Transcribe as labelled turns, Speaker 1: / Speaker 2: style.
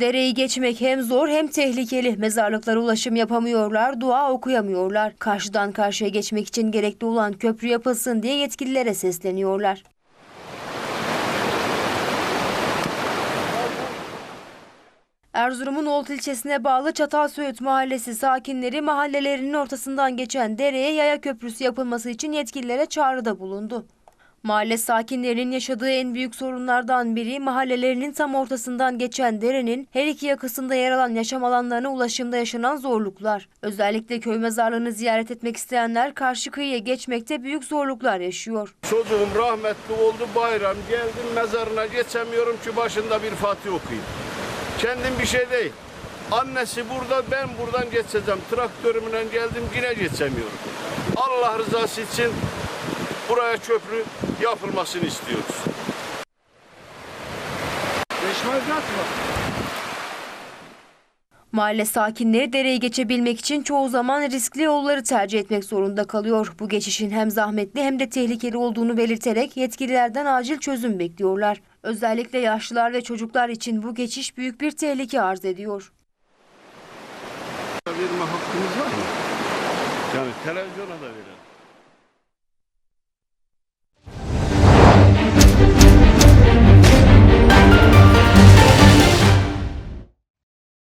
Speaker 1: Dereyi geçmek hem zor hem tehlikeli. Mezarlıklara ulaşım yapamıyorlar, dua okuyamıyorlar. Karşıdan karşıya geçmek için gerekli olan köprü yapılsın diye yetkililere sesleniyorlar. Erzurum'un Olt ilçesine bağlı Çatalsöğüt mahallesi sakinleri mahallelerinin ortasından geçen dereye yaya köprüsü yapılması için yetkililere çağrıda bulundu. Mahalle sakinlerinin yaşadığı en büyük sorunlardan biri mahallelerinin tam ortasından geçen derenin her iki yakasında yer alan yaşam alanlarına ulaşımda yaşanan zorluklar. Özellikle köy mezarlığını ziyaret etmek isteyenler karşı kıyıya geçmekte büyük zorluklar yaşıyor.
Speaker 2: Çocuğum rahmetli oldu bayram. Geldim mezarına geçemiyorum ki başında bir Fatih okuyayım. Kendim bir şey değil. Annesi burada ben buradan geçeceğim. Traktörümle geldim yine geçemiyorum. Allah rızası için buraya köprü yapılmasını istiyoruz.
Speaker 1: Mahalle sakinleri dereyi geçebilmek için çoğu zaman riskli yolları tercih etmek zorunda kalıyor. Bu geçişin hem zahmetli hem de tehlikeli olduğunu belirterek yetkililerden acil çözüm bekliyorlar. Özellikle yaşlılar ve çocuklar için bu geçiş büyük bir tehlike arz ediyor.
Speaker 2: Verme hakkımız var mı? Yani televizyona da verelim.